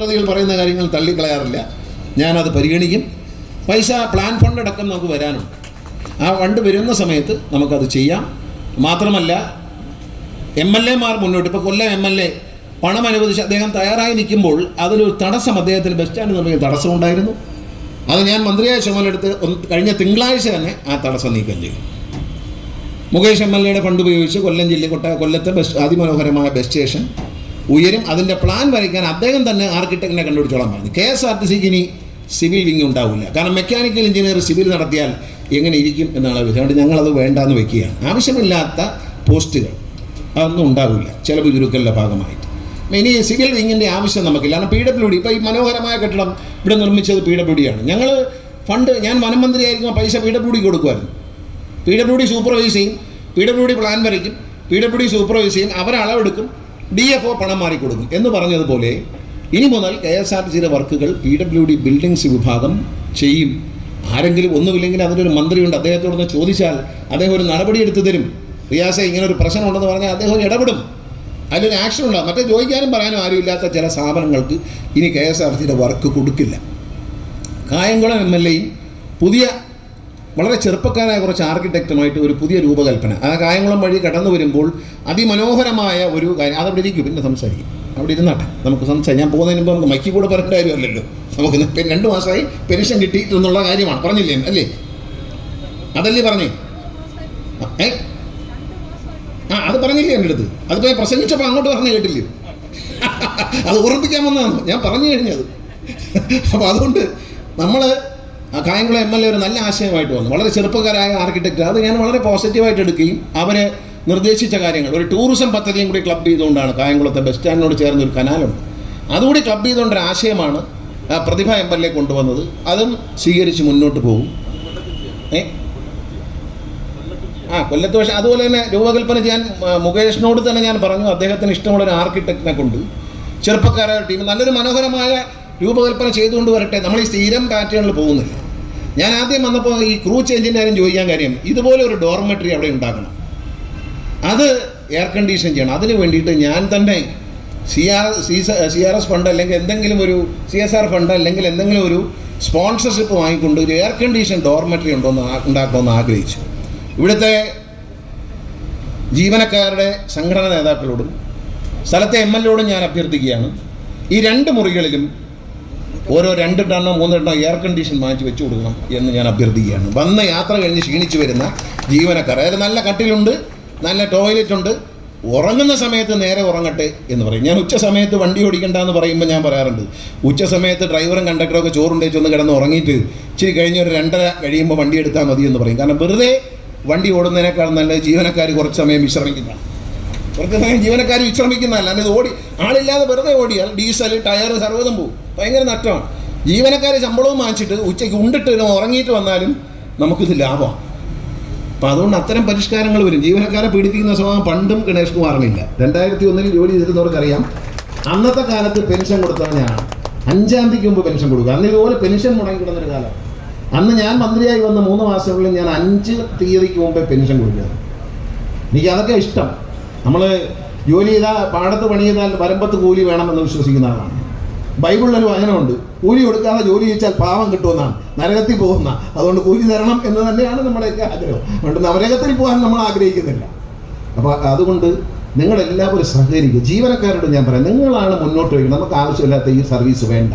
പ്രതികൾ പറയുന്ന കാര്യങ്ങൾ തള്ളിക്കളയാറില്ല. ഞാനത് പരിഗണിക്കും. പൈസ പ്ലാൻ ഫണ്ട് അടക്കം നമുക്ക് വരാനുണ്ട് ആ ഫണ്ട് വരുന്ന സമയത്ത് നമുക്കത് ചെയ്യാം. മാത്രമല്ല എം എൽ എമാർ മുന്നോട്ട്. ഇപ്പോൾ കൊല്ലം എം എൽ എ പണം അനുവദിച്ച് അദ്ദേഹം തയ്യാറായി നിൽക്കുമ്പോൾ അതിലൊരു തടസ്സം അദ്ദേഹത്തിന് ബസ് സ്റ്റാൻഡ് നിർമ്മിക്കുന്ന തടസ്സമുണ്ടായിരുന്നു അത് ഞാൻ മന്ത്രിയായ ചുമലെടുത്ത് കഴിഞ്ഞ തിങ്കളാഴ്ച തന്നെ ആ തടസ്സം നീക്കം ചെയ്യും മുകേഷ് എം എൽ എയുടെ ഫണ്ട് ഉപയോഗിച്ച് കൊല്ലം ജില്ല കൊട്ട കൊല്ലത്തെ ബസ് അതിമനോഹരമായ ബസ് സ്റ്റേഷൻ ഉയരും. അതിന്റെ പ്ലാൻ വരയ്ക്കാൻ അദ്ദേഹം തന്നെ ആർക്കിടെക്റ്റിനെ കണ്ടുപിടിച്ചോളാൻ പറഞ്ഞു. കെ എസ് ആർ ടി സിക്ക് ഇനി സിവിൽ വിങ് ഉണ്ടാവില്ല. കാരണം മെക്കാനിക്കൽ എഞ്ചിനീയർ സിവിൽ നടത്തിയാൽ എങ്ങനെ ഇരിക്കും എന്നാണ് അതുകൊണ്ട് ഞങ്ങളത് വേണ്ടാന്ന് വെക്കുകയാണ്. ആവശ്യമില്ലാത്ത പോസ്റ്റുകൾ അതൊന്നും ഉണ്ടാവില്ല. ചില ചുരുക്കലിന്റെ ഭാഗമായിട്ട്. ഇനി സിവിൽ വിങ്ങിന്റെ ആവശ്യം നമുക്കില്ല. കാരണം പി ഡബ്ല്യു ഡി ഇപ്പോൾ ഈ മനോഹരമായ കെട്ടിടം ഇവിടെ നിർമ്മിച്ചത് പി ഡബ്ല്യു ഡി ആണ്. ഞങ്ങൾ ഫണ്ട് ഞാൻ വനമന്ത്രി ആയിരിക്കുമ്പോൾ പൈസ പി ഡബ്ല്യു ഡി കൊടുക്കുമായിരുന്നു. പി ഡബ്ല്യു ഡി സൂപ്പർവൈസ് ചെയ്യും. പി ഡബ്ല്യു ഡി പ്ലാൻ വരയ്ക്കും. പി ഡബ്ല്യു ഡി സൂപ്പർവൈസ് ചെയ്യും. അവരളവെടുക്കും. ഡി എഫ് ഒ പണം മാറിക്കൊടുക്കും എന്ന് പറഞ്ഞതുപോലെ ഇനി മുതൽ കെ എസ് ആർ ടി സിയുടെ വർക്കുകൾ പി ഡബ്ല്യു ഡി ബിൽഡിങ്സ് വിഭാഗം ചെയ്യും. ആരെങ്കിലും ഒന്നുമില്ലെങ്കിൽ അതിനൊരു മന്ത്രിയുണ്ട്. അദ്ദേഹത്തോടൊന്ന് ചോദിച്ചാൽ അദ്ദേഹം ഒരു നടപടി എടുത്തു തരും. റിയാസെ ഇങ്ങനെ ഒരു പ്രശ്നം ഉണ്ടെന്ന് പറഞ്ഞാൽ അദ്ദേഹം ഇടപെടും. അതിലൊരു ആക്ഷൻ ഉണ്ടാകും മറ്റേ ചോദിക്കാനും പറയാനും ആരുമില്ലാത്ത ചില സ്ഥാപനങ്ങൾക്ക് ഇനി കെ എസ് ആർ ടിയുടെ വർക്ക് കൊടുക്കില്ല. കായംകുളം എം എൽ എയും പുതിയ വളരെ ചെറുപ്പക്കാരായ കുറച്ച് ആർക്കിടെക്റ്റുമായിട്ട് ഒരു പുതിയ രൂപകൽപ്പന. ആ കായംകുളം വഴി കടന്നു വരുമ്പോൾ അതിമനോഹരമായ ഒരു കാര്യം. അതവിടെ ഇരിക്കും പിന്നെ സംസാരിക്കും. അവിടെ ഇരുന്നാട്ടെ. നമുക്ക് സംസാരിക്കാം. ഞാൻ പോകുന്നതിന് മുമ്പ് നമുക്ക് മൈക്കി കൂടെ പറയേണ്ട കാര്യമല്ലല്ലോ. നമുക്ക് രണ്ട് മാസമായി പെൻഷൻ കിട്ടിയിട്ടെന്നുള്ള കാര്യമാണ്. പറഞ്ഞില്ലേ? അല്ലേ? അതല്ലേ പറഞ്ഞേ? ഏ? ആ അത് പറഞ്ഞില്ലേ എന്റെ അടുത്ത്? അതിപ്പോൾ ഞാൻ പ്രസംഗിച്ചപ്പോൾ അങ്ങോട്ട് പറഞ്ഞു കേട്ടില്ലേ? അത് ഓർമ്മിക്കാൻ വന്നതാണ്. ഞാൻ പറഞ്ഞു കഴിഞ്ഞത്. അപ്പോൾ അതുകൊണ്ട് നമ്മൾ കായംകുളം എം എൽ എ ഒരു നല്ല ആശയമായിട്ട് വന്നു. വളരെ ചെറുപ്പക്കാരായ ആർക്കിടെക്റ്റ് അത് ഞാൻ വളരെ പോസിറ്റീവായിട്ട് എടുക്കുകയും അവരെ നിർദ്ദേശിച്ച കാര്യങ്ങൾ. ഒരു ടൂറിസം പദ്ധതിയും കൂടി ക്ലബ് ചെയ്തുകൊണ്ടാണ് കായംകുളത്തെ ബസ് സ്റ്റാൻഡിനോട് ചേർന്ന് ഒരു കനാലുണ്ട് അതുകൂടി ക്ലബ് ചെയ്തുകൊണ്ടൊരു ആശയമാണ് ആ, പ്രതിഭ എം എൽ എ കൊണ്ടുവന്നത്. അതും സ്വീകരിച്ച് മുന്നോട്ട് പോകും. ഏ? ആ കൊല്ലത്ത് പക്ഷേ അതുപോലെ തന്നെ രൂപകൽപ്പന ചെയ്യാൻ ആ, മുകേഷിനോട് തന്നെ ഞാൻ പറഞ്ഞു. അദ്ദേഹത്തിന് ഇഷ്ടമുള്ള ഒരു ആർക്കിടെക്റ്റിനെ കൊണ്ട്. ചെറുപ്പക്കാരായ ടീം നല്ലൊരു മനോഹരമായ രൂപകൽപ്പന ചെയ്തുകൊണ്ട് വരട്ടെ. നമ്മൾ ഈ സ്ഥിരം പാറ്റേണിൽ പോകുന്നില്ല. ഞാൻ ആദ്യം വന്നപ്പോൾ ഈ ക്രൂ ചേഞ്ചിന്റെ കാര്യം ചോദിക്കാൻ കാര്യം ഇതുപോലെ ഒരു ഡോർമെട്രി അവിടെ ഉണ്ടാക്കണം അത് എയർ കണ്ടീഷൻ ചെയ്യണം. അതിന് വേണ്ടിയിട്ട് ഞാൻ തന്നെ C R C C R S fund അല്ലെങ്കിൽ എന്തെങ്കിലും ഒരു സി എസ് ആർ ഫണ്ട് അല്ലെങ്കിൽ എന്തെങ്കിലും ഒരു സ്പോൺസർഷിപ്പ് വാങ്ങിക്കൊണ്ട് ഒരു എയർ കണ്ടീഷൻ ഡോർമെട്രി ഉണ്ടോ ഉണ്ടാക്കുമെന്ന് ആഗ്രഹിച്ചു. ഇവിടുത്തെ ജീവനക്കാരുടെ സംഘടനാ നേതാക്കളോടും സ്ഥലത്തെ എം എൽ എയോടും ഞാൻ അഭ്യർത്ഥിക്കുകയാണ്. ഈ രണ്ട് മുറികളിലും ഓരോ രണ്ട് ടണ്ണോ മൂന്ന് ടണ്ണോ എയർ കണ്ടീഷൻ വാങ്ങിച്ച് വെച്ച് കൊടുക്കണം എന്ന് ഞാൻ അഭ്യർത്ഥിക്കുകയാണ്. വന്ന യാത്ര കഴിഞ്ഞ് ക്ഷീണിച്ച് വരുന്ന ജീവനക്കാർ അതായത് നല്ല കട്ടിലുണ്ട് നല്ല ടോയ്ലറ്റ് ഉണ്ട് ഉറങ്ങുന്ന സമയത്ത് നേരെ ഉറങ്ങട്ടെ എന്ന് പറയും. ഞാൻ ഉച്ച സമയത്ത് വണ്ടി ഓടിക്കണ്ട എന്ന് പറയുമ്പോൾ ഞാൻ പറയാറുണ്ട് ഉച്ച സമയത്ത് ഡ്രൈവറും കണ്ടക്ടറും ഒക്കെ ചോറുണ്ടേച്ച് ഒന്ന് കിടന്ന് ഉറങ്ങിയിട്ട് ഇച്ചിരി കഴിഞ്ഞ ഒരു രണ്ടര കഴിയുമ്പോൾ വണ്ടി എടുത്താൽ മതി എന്ന് പറയും. കാരണം വെറുതെ വണ്ടി ഓടുന്നതിനേക്കാൾ നല്ല ജീവനക്കാർ കുറച്ച് സമയം വിശ്രമിക്കുന്നതാണ്. കുറച്ച് സമയം ജീവനക്കാർ വിശ്രമിക്കുന്നതല്ല അല്ലാതെ ഓടി ആളില്ലാതെ വെറുതെ ഓടിയാൽ ഡീസൽ ടയർ സർവതും പോകും ഭയങ്കര നഷ്ടമാണ് ജീവനക്കാർ ശമ്പളവും വാങ്ങിച്ചിട്ട് ഉച്ചയ്ക്ക് ഉണ്ടിട്ട് ഉറങ്ങിയിട്ട് വന്നാലും നമുക്കിത് ലാഭമാണ് അപ്പം അതുകൊണ്ട് അത്തരം പരിഷ്കാരങ്ങൾ വരും. ജീവനക്കാരെ പീഡിപ്പിക്കുന്ന സ്വഭാവം പണ്ടും ഗണേഷ് കുമാറിനില്ല. രണ്ടായിരത്തി ഒന്നിൽ ജോലി ചെയ്തിരുന്നവർക്കറിയാം. അന്നത്തെ കാലത്ത് പെൻഷൻ കൊടുത്തത് ഞാൻ അഞ്ചാം തീയതിക്ക് മുമ്പ് പെൻഷൻ കൊടുക്കുക. അന്ന് ഇതുപോലെ പെൻഷൻ മുടങ്ങിക്കിടന്നൊരു കാലം. അന്ന് ഞാൻ മന്ത്രിയായി വന്ന മൂന്ന് മാസങ്ങളിൽ ഞാൻ അഞ്ച് തീയതിക്ക് മുമ്പേ പെൻഷൻ കൊടുക്കുക എനിക്ക് അതൊക്കെ ഇഷ്ടം. നമ്മൾ ജോലി ചെയ്താൽ പാടത്ത് പണി ചെയ്താൽ വരമ്പത്ത് കൂലി വേണമെന്ന് വിശ്വസിക്കുന്ന ആളാണ്. ബൈബിളിലൊരു വചനമുണ്ട് കൂലി കൊടുക്കാതെ ജോലി ചെയ്യിച്ചാൽ പാവം കിട്ടുമെന്നാണ്. നരകത്തിൽ പോകുന്ന. അതുകൊണ്ട് കൂലി തരണം എന്ന് തന്നെയാണ് നമ്മുടെയൊക്കെ ആഗ്രഹം. അതുകൊണ്ട് നവരകത്തിൽ പോകാൻ നമ്മൾ ആഗ്രഹിക്കുന്നില്ല. അപ്പോൾ അതുകൊണ്ട് നിങ്ങളെല്ലാവരും സഹകരിക്കുക. ജീവനക്കാരോട് ഞാൻ പറയാം നിങ്ങളാണ് മുന്നോട്ട് വയ്ക്കുന്നത് നമുക്ക് ആവശ്യമില്ലാത്ത ഈ സർവീസ് വേണ്ട.